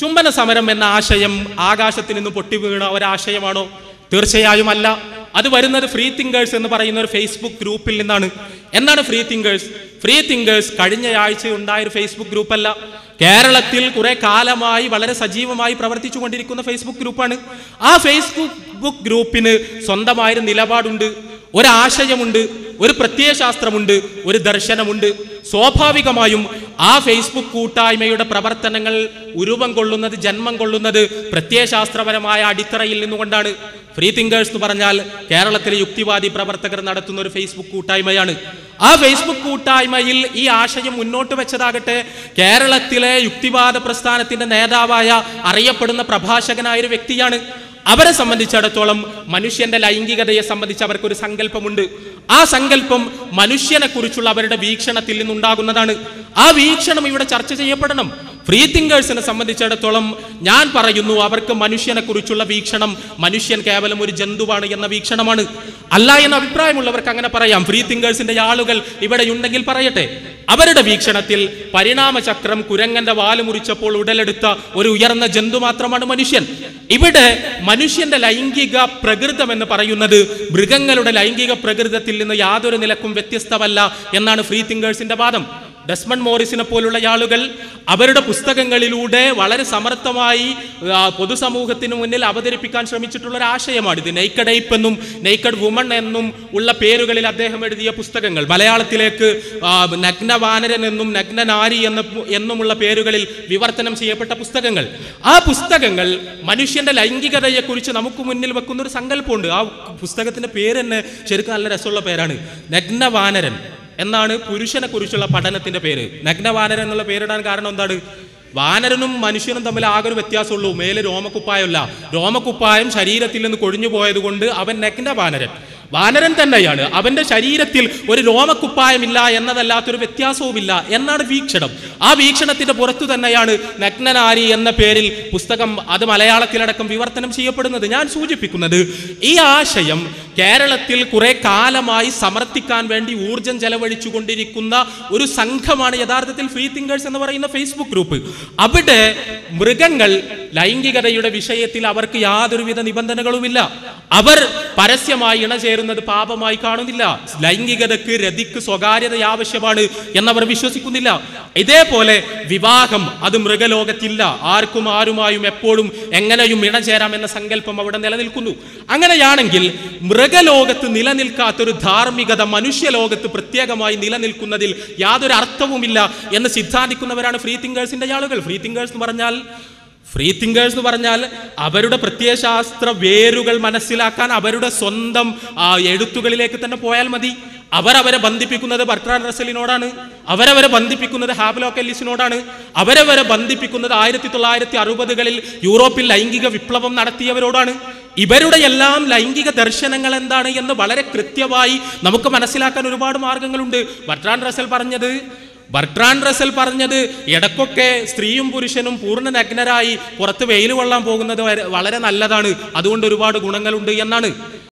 ചുംബന സമരം എന്ന ആശയം ആകാശത്തിൽ നിന്ന് പൊട്ടിവീണ ഒരാശയമാണോ? തീർച്ചയായും അല്ല. അത് വരുന്നത് ഫ്രീ തിങ്കേഴ്സ് എന്ന് പറയുന്ന ഒരു ഫേസ്ബുക്ക് ഗ്രൂപ്പിൽ നിന്നാണ്. എന്താണ് ഫ്രീ തിങ്കേഴ്സ് ഫ്രീ തിങ്കേഴ്സ് കഴിഞ്ഞ ആഴ്ച ഉണ്ടായ ഒരു ഫേസ്ബുക്ക് ഗ്രൂപ്പല്ല കേരളത്തിൽ കുറെ കാലമായി വളരെ സജീവമായി പ്രവർത്തിച്ചു കൊണ്ടിരിക്കുന്ന ഫേസ്ബുക്ക് ഗ്രൂപ്പാണ് ആ ഫേസ്ബുക്ക് ഗ്രൂപ്പിന് സ്വന്തമായൊരു നിലപാടുണ്ട് ഒരാശയമുണ്ട്. ഒരു പ്രത്യയശാസ്ത്രമുണ്ട് ഒരു ദർശനമുണ്ട്. സ്വാഭാവികമായും ആ ഫേസ്ബുക്ക് കൂട്ടായ്മയുടെ പ്രവർത്തനങ്ങൾ ഉരുവം കൊള്ളുന്നത് ജന്മം കൊള്ളുന്നത് പ്രത്യയശാസ്ത്രപരമായ അടിത്തറയിൽ നിന്നുകൊണ്ടാണ്. ഫ്രീ തിങ്കേഴ്സ് എന്ന് പറഞ്ഞാൽ കേരളത്തിലെ യുക്തിവാദി പ്രവർത്തകർ നടത്തുന്ന ഒരു ഫേസ്ബുക്ക് കൂട്ടായ്മയാണ്. ആ ഫേസ്ബുക്ക് കൂട്ടായ്മയിൽ ഈ ആശയം മുന്നോട്ട് വെച്ചതാകട്ടെ കേരളത്തിലെ യുക്തിവാദ പ്രസ്ഥാനത്തിന്റെ നേതാവായ അറിയപ്പെടുന്ന പ്രഭാഷകനായ ഒരു വ്യക്തിയാണ്. അവരെ സംബന്ധിച്ചിടത്തോളം മനുഷ്യന്റെ ലൈംഗികതയെ സംബന്ധിച്ച് അവർക്കൊരു സങ്കല്പമുണ്ട്. ആ സങ്കല്പം മനുഷ്യനെ കുറിച്ചുള്ള അവരുടെ വീക്ഷണത്തിൽ നിന്നുണ്ടാകുന്നതാണ്. ആ വീക്ഷണം ഇവിടെ ചർച്ച ചെയ്യപ്പെടണം. ഫ്രീ തിങ്കേഴ്സിനെ സംബന്ധിച്ചിടത്തോളം ഞാൻ പറയുന്നു അവർക്ക് മനുഷ്യനെ കുറിച്ചുള്ള വീക്ഷണം മനുഷ്യൻ കേവലം ഒരു ജന്തുവാണ് എന്ന വീക്ഷണമാണ്. അല്ല എന്ന അഭിപ്രായമുള്ളവർക്ക് അങ്ങനെ പറയാം. ഫ്രീ തിങ്കേഴ്സിന്റെ ആളുകൾ ഇവിടെ ഉണ്ടെങ്കിൽ പറയട്ടെ. അവരുടെ വീക്ഷണത്തിൽ പരിണാമചക്രം കുരങ്ങന്റെ വാൽ മുറിച്ചപ്പോൾ ഉടലെടുത്ത ഒരു ഉയർന്ന ജന്തു മാത്രമാണ് മനുഷ്യൻ. ഇവിടെ മനുഷ്യന്റെ ലൈംഗിക പ്രകൃതം എന്ന് പറയുന്നത് മൃഗങ്ങളുടെ ലൈംഗിക പ്രകൃതത്തിൽ നിന്ന് യാതൊരു നിലക്കും വ്യത്യസ്തമല്ല എന്നാണ് ഫ്രീ തിങ്കേഴ്സിന്റെ വാദം. ഡെസ്മണ്ട് മോറിസിനെ പോലുള്ള ആളുകൾ അവരുടെ പുസ്തകങ്ങളിലൂടെ വളരെ സമർത്ഥമായി പൊതുസമൂഹത്തിന് മുന്നിൽ അവതരിപ്പിക്കാൻ ശ്രമിച്ചിട്ടുള്ള ഒരു ആശയമാണ് ഇത് നെയ്ക്കഡ് ഐപ്പ് എന്നും നെയ്ക്കഡ് വുമൺ എന്നും ഉള്ള പേരുകളിൽ അദ്ദേഹം എഴുതിയ പുസ്തകങ്ങൾ. മലയാളത്തിലേക്ക് നഗ്നവാനരൻ എന്നും നഗ്നനാരി എന്ന എന്നുമുള്ള പേരുകളിൽ വിവർത്തനം ചെയ്യപ്പെട്ട പുസ്തകങ്ങൾ. ആ പുസ്തകങ്ങൾ മനുഷ്യന്റെ ലൈംഗികതയെക്കുറിച്ച് നമുക്ക് മുന്നിൽ വെക്കുന്ന ഒരു സങ്കല്പമുണ്ട്. ആ പുസ്തകത്തിന്റെ പേര് തന്നെ ശരിക്കും നല്ല രസമുള്ള പേരാണ്. നഗ്ന വാനരൻ എന്നാണ് പുരുഷനെ കുറിച്ചുള്ള പഠനത്തിന്റെ പേര്? നഗ്നവാനരൻ എന്നുള്ള പേരിടാൻ കാരണം എന്താണ്? വാനരനും മനുഷ്യനും തമ്മിൽ ആകെ ഒരു വ്യത്യാസമുള്ളൂ. മേലെ രോമക്കുപ്പായമല്ല. രോമക്കുപ്പായം ശരീരത്തിൽ നിന്ന് കൊഴിഞ്ഞു പോയത് കൊണ്ട് അവൻ നഗ്ന വാനരൻ തന്നെയാണ്. അവന്റെ ശരീരത്തിൽ ഒരു രോമക്കുപ്പായമില്ല എന്നതല്ലാത്തൊരു വ്യത്യാസവുമില്ല എന്നാണ് വീക്ഷണം. ആ വീക്ഷണത്തിന്റെ പുറത്തു തന്നെയാണ് നഗ്നനാരി എന്ന പേരിൽ പുസ്തകം അത് മലയാളത്തിലടക്കം വിവർത്തനം ചെയ്യപ്പെടുന്നത്. ഞാൻ സൂചിപ്പിക്കുന്നത് ഈ ആശയം കേരളത്തിൽ കുറെ കാലമായി സമർത്ഥിക്കാൻ വേണ്ടി ഊർജം ചെലവഴിച്ചു കൊണ്ടിരിക്കുന്ന ഒരു സംഘമാണ് യഥാർത്ഥത്തിൽ ഫ്രീ തിങ്കേഴ്സ് എന്ന് പറയുന്ന ഫേസ്ബുക്ക് ഗ്രൂപ്പ് അവിടെ മൃഗങ്ങൾ ലൈംഗികതയുടെ വിഷയത്തിൽ അവർക്ക് യാതൊരുവിധ നിബന്ധനകളുമില്ല. അവർ പരസ്യമായി ഇണചേരുന്നത് പാപമായി കാണുന്നില്ല. ലൈംഗികതക്ക് രതിക്ക് സ്വകാര്യത ആവശ്യമാണ് എന്നവർ വിശ്വസിക്കുന്നില്ല. ഇതേപോലെ വിവാഹം അത് മൃഗലോകത്തില്ല. ആർക്കും ആരുമായും എപ്പോഴും എങ്ങനെയും ഇണചേരാം എന്ന സങ്കല്പം അവിടെ നിലനിൽക്കുന്നു. അങ്ങനെയാണെങ്കിൽ മൃഗലോകത്ത് നിലനിൽക്കാത്തൊരു ധാർമ്മികത മനുഷ്യലോകത്ത് പ്രത്യേകമായി നിലനിൽക്കുന്നതിൽ യാതൊരു അർത്ഥവുമില്ല എന്ന് സിദ്ധാന്തിക്കുന്നവരാണ് ഫ്രീ തിങ്കേഴ്സിന്റെ ആളുകൾ. ഫ്രീ തിങ്കേഴ്സ് എന്ന് പറഞ്ഞാൽ ഫ്രീ തിങ്കേഴ്സ് എന്ന് പറഞ്ഞാൽ അവരുടെ പ്രത്യയശാസ്ത്ര വേരുകൾ മനസ്സിലാക്കാൻ അവരുടെ സ്വന്തം ആ, എഴുത്തുകളിലേക്ക് തന്നെ പോയാൽ മതി. അവരവരെ ബന്ധിപ്പിക്കുന്നത് ബർട്രാൻ റസലിനോടാണ് അവരവരെ ബന്ധിപ്പിക്കുന്നത് ഹാബ്ലോക്കല്ലിസിനോടാണ് അവരവരെ ബന്ധിപ്പിക്കുന്നത് ആയിരത്തി തൊള്ളായിരത്തി അറുപതുകളിൽ യൂറോപ്പിൽ ലൈംഗിക വിപ്ലവം നടത്തിയവരോടാണ്. ഇവരുടെ എല്ലാം ലൈംഗിക ദർശനങ്ങൾ എന്താണ് എന്ന് വളരെ കൃത്യമായി നമുക്ക് മനസ്സിലാക്കാൻ ഒരുപാട് മാർഗങ്ങളുണ്ട്. ബർട്രാൻ റസൽ പറഞ്ഞത് ബർട്രാൻ റസൽ പറഞ്ഞത് ഇടക്കൊക്കെ സ്ത്രീയും പുരുഷനും പൂർണ നഗ്നരായി പുറത്ത് വെയിൽ കൊള്ളാൻ പോകുന്നത് വളരെ നല്ലതാണ്. അതുകൊണ്ട് ഒരുപാട് ഗുണങ്ങളുണ്ട് എന്നാണ്.